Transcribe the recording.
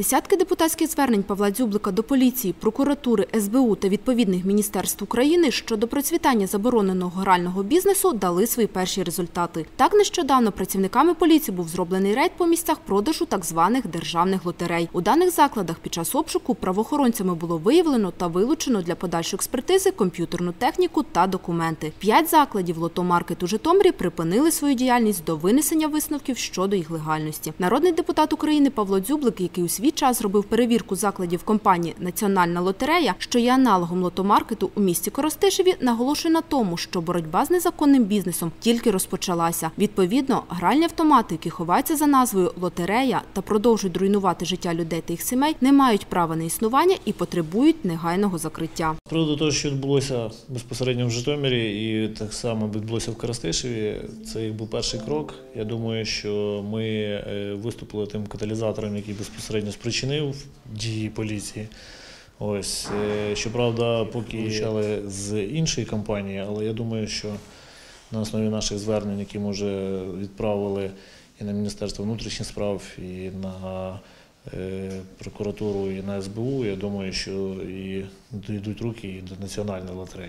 Десятки депутатських звернень Павла Дзюблика до поліції, прокуратури, СБУ та відповідних міністерств України щодо процвітання забороненого грального бізнесу дали свої перші результати. Так нещодавно працівниками поліції був зроблений рейд по місцях продажу так званих державних лотерей. У даних закладах під час обшуку правоохоронцями було виявлено та вилучено для подальшої експертизи комп'ютерну техніку та документи. П'ять закладів лотомаркет у Житомирі припинили свою діяльність до винесення висновків щодо їх легальності. Народний депутат України Павло Дзюблик, який у свій час зробив перевірку закладів компанії Національна лотерея, що є аналогом лотомаркету у місті Коростишеві, наголошує на тому, що боротьба з незаконним бізнесом тільки розпочалася. Відповідно, гральні автомати, які ховаються за назвою лотерея та продовжують руйнувати життя людей та їх сімей, не мають права на існування і потребують негайного закриття. З приводу того, що відбулося безпосередньо в Житомирі, і так само відбулося в Коростишеві, це був перший крок. Я думаю, що ми е, виступили тим каталізатором, який безпосередньо спричинив дії поліції. Ось, е, щоправда, поки почали з іншої компанії, але я думаю, що на основі наших звернень, які ми вже відправили і на Міністерство внутрішніх справ, і на е, прокуратуру, і на СБУ, я думаю, що і дійдуть руки і до національної лотереї.